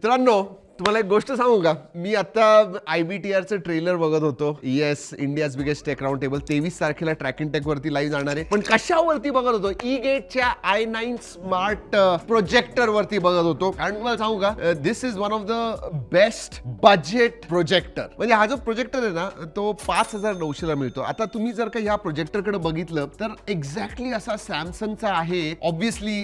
मित्रांनो तुम्हाला एक गोष्ट सांगू का? मी आता आय बी टी आरचं ट्रेलर बघत होतो. Yes India's biggest tech round table तेवीस तारखेला ट्रॅक टेक वरती लाईव्ह जाणार आहे. पण कशावरती बघत होतो? ई गेटच्या आय नाईन स्मार्ट प्रोजेक्टर वरती बघत होतो. कारण तुम्हाला सांगू का? This is one of the best budget projector म्हणजे हा जो प्रोजेक्टर आहे ना तो पाच हजार नऊशेला मिळतो. आता तुम्ही जर का ह्या प्रोजेक्टरकडे बघितलं तर एक्झॅक्टली असा सॅमसंगचा आहे. ऑब्व्हियसली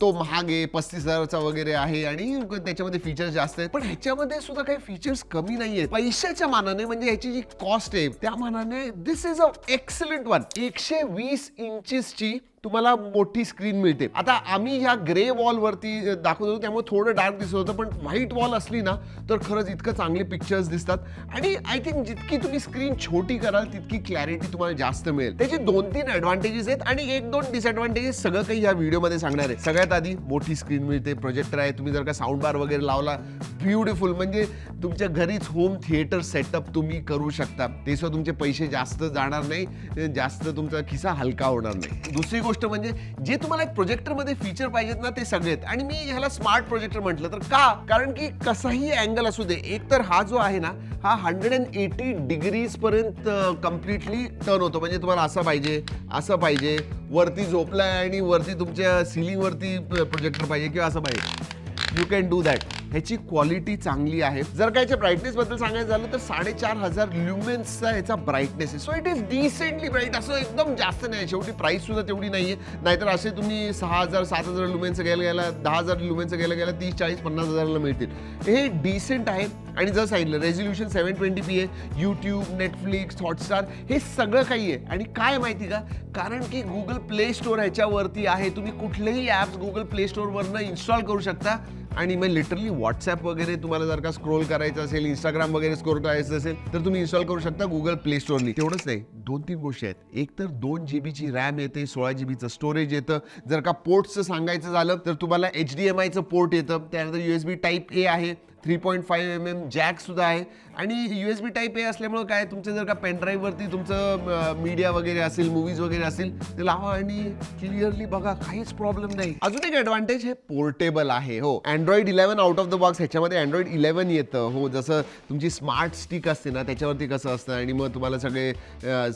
तो महाग आहे पस्तीस हजाराचा वगैरे आहे. आणि त्याच्यामध्ये फीचर्स जास्त आहेत. पण ह्याच्यामध्ये सुद्धा काही फीचर्स कमी नाहीयेत. पैशाच्या मानाने म्हणजे ह्याची जी कॉस्ट आहे त्या मानाने this is a excellent one एकशे वीस इंचेसची तुम्हाला मोठी स्क्रीन मिळते. आता आम्ही ह्या ग्रे वॉलवरती दाखवत होतो त्यामुळे थोडं डार्क दिसत होतं पण व्हाईट वॉल असली ना तर खरंच इतकं चांगले पिक्चर्स दिसतात. आणि आय थिंक जितकी तुम्ही स्क्रीन छोटी कराल तितकी क्लॅरिटी तुम्हाला जास्त मिळेल. त्याचे दोन तीन ॲडव्हान्टेजेस आहेत आणि एक दोन डिसएडव्हान्टेजेस सगळं काही या व्हिडिओमध्ये सांगणार आहे. सगळ्यात आधी मोठी स्क्रीन मिळते प्रोजेक्टर आहे. तुम्ही जर का साऊंड बार वगैरे लावला ब्युटिफुल म्हणजे तुमच्या घरीच होम थिएटर सेटअप तुम्ही करू शकता. तेसुद्धा तुमचे पैसे जास्त जाणार नाही जास्त तुमचा खिसा हलका होणार नाही. दुसरी गोष्ट म्हणजे जे तुम्हाला एक प्रोजेक्टरमध्ये फीचर पाहिजेत ना ते सगळेत. आणि मी ह्याला स्मार्ट प्रोजेक्टर म्हटलं तर का? कारण की कसाही अँगल असू दे एक तर हा जो आहे ना हा हंड्रेड अँड एटी डिग्रीज पर्यंत कम्प्लिटली टर्न होतो. म्हणजे तुम्हाला असं पाहिजे असं पाहिजे. वरती झोपलाय आणि वरती तुमच्या सिलिंग वरती प्रोजेक्टर पाहिजे किंवा असं पाहिजे. यू कॅन डू दॅट ह्याची क्वालिटी चांगली आहे. जर का याच्या ब्राईटनेस बद्दल सांगायचं झालं तर साडेचार हजार ल्युमेन्सचा ह्याचा ब्राईटनेस आहे. So it is decently bright असं एकदम जास्त नाही शेवटी प्राईस सुद्धा तेवढी नाहीये. नाहीतर असे तुम्ही सहा हजार सात हजार लुमेन्स घ्यायला गेला दहा हजार लुमेन्स घ्यायला गेला तीस चाळीस पन्नास हजाराला मिळतील. हे डिसेंट आहे. आणि जर सांगितलं रेझोल्युशन सेव्हन ट्वेंटी पी आहे यूट्यूब नेटफ्लिक्स हॉटस्टार हे सगळं काही आहे. आणि काय माहिती का? कारण की गुगल प्ले स्टोअर ह्याच्यावरती आहे. तुम्ही कुठलेही ॲप्स गुगल प्ले स्टोअरवरनं इन्स्टॉल करू शकता. आणि मग लिटरली व्हॉट्सॲप वगैरे तुम्हाला जर का स्क्रोल करायचं असेल इंस्टाग्राम वगैरे स्क्रोल करायचं असेल तर तुम्ही इन्स्टॉल करू शकता गुगल प्ले स्टोरनी तेवढंच नाही दोन तीन गोष्टी आहेत. एक तर दोन जी बीची रॅम येते सोळा जी बीचं स्टोरेज येतं. जर का पोर्टचं सांगायचं झालं तर तुम्हाला एच डी एम आयचं पोर्ट येतं. त्यानंतर U S B type A आहे. Three point five M M jack सुद्धा आहे. आणि U S B type A असल्यामुळं काय तुमचं जर का पेनड्राईव्हवरती तुमचं मीडिया वगैरे असेल मूवीज वगैरे असेल ते लावा आणि क्लिअरली बघा काहीच प्रॉब्लेम नाही. अजून एक ॲडव्हान्टेज हे पोर्टेबल आहे हो. Android eleven out of the box ह्याच्यामध्ये अँड्रॉइड इलेव्हन येतं हो. जसं तुमची स्मार्ट स्टिक असते ना त्याच्यावरती कसं असतं आणि मग तुम्हाला सगळे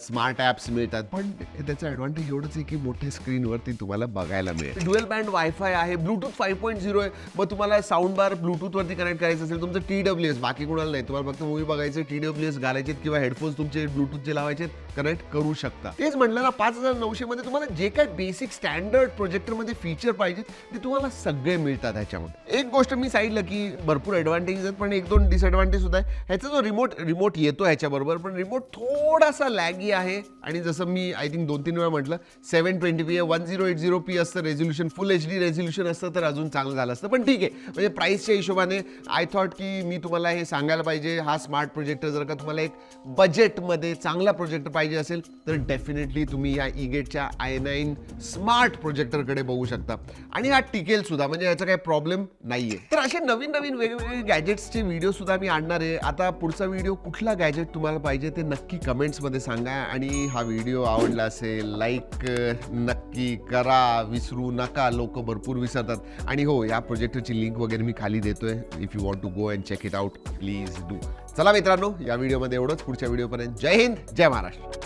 स्मार्ट ॲप्स मिळतात. पण त्याचं ॲडव्हान्टेज एवढंच आहे की मोठ्या स्क्रीनवरती तुम्हाला बघायला मिळेल. ड्युएल बँड वायफाय आहे ब्लूटूथ फाईव्ह पॉईंट झिरो आहे मग तुम्हाला साऊंड बार ब्लूटूथवरती कनेक्ट करायचं असेल तुमचं टी डब्ल्यू एस बाकी कुणाला नाही. तुम्हाला फक्त मूवी बघायचं टी डब्ल्यू एस घालायचे किंवा हेडफोन्स तुमचे ब्लूटूथचे लावायचे कनेक्ट करू शकता. तेच म्हटलं ना पाच हजार नऊशे मध्ये तुम्हाला जे काय बेसिक स्टँडर्ड प्रोजेक्टरमध्ये फीचर पाहिजेत ते तुम्हाला सगळे मिळतात ह्याच्यामध्ये. एक गोष्ट मी सांगितलं की भरपूर ॲडव्हान्टेजेस आहेत पण एक दोन डिसएडव्हान्टेज सुद्धा आहे. ह्याचा जो रिमोट रिमोट येतो ह्याच्याबरोबर पण रिमोट थोडासा लॅगी आहे. आणि जसं मी आय थिंक दोन तीन वेळा म्हटलं seven twenty P one zero eight zero P असतं resolution full H D resolution असतं तर अजून चांगलं झालं असतं. पण ठीक आहे म्हणजे प्राईसच्या हिशोबाने आय थॉट की मी तुम्हाला हे सांगायला पाहिजे. हा स्मार्ट प्रोजेक्टर जर का तुम्हाला एक बजेटमध्ये चांगला प्रोजेक्टर पाहिजे असेल तर डेफिनेटली तुम्ही या ईगेटच्या आय नाईन स्मार्ट प्रोजेक्टरकडे बघू शकता. आणि हा टिकेल सुद्धा म्हणजे याचा काही प्रॉब्लेम नाहीये. तर असे नवीन नवीन वेगवेगळे गॅजेट्सचे व्हिडिओ सुद्धा मी आणणार आहे. आता पुढचा व्हिडिओ कुठला गॅजेट तुम्हाला पाहिजे ते नक्की कमेंट्समध्ये सांगा. आणि हा व्हिडिओ आवडला असेल लाईक नक्की करा. विसरू नका. लोक भरपूर विसरतात. आणि हो या प्रोजेक्टरची लिंक वगैरे मी खाली देतोय if you want to go and check it out please do चला मित्रांनो या व्हिडिओमध्ये एवढंच. पुढच्या व्हिडिओपर्यंत जय हिंद जय महाराष्ट्र.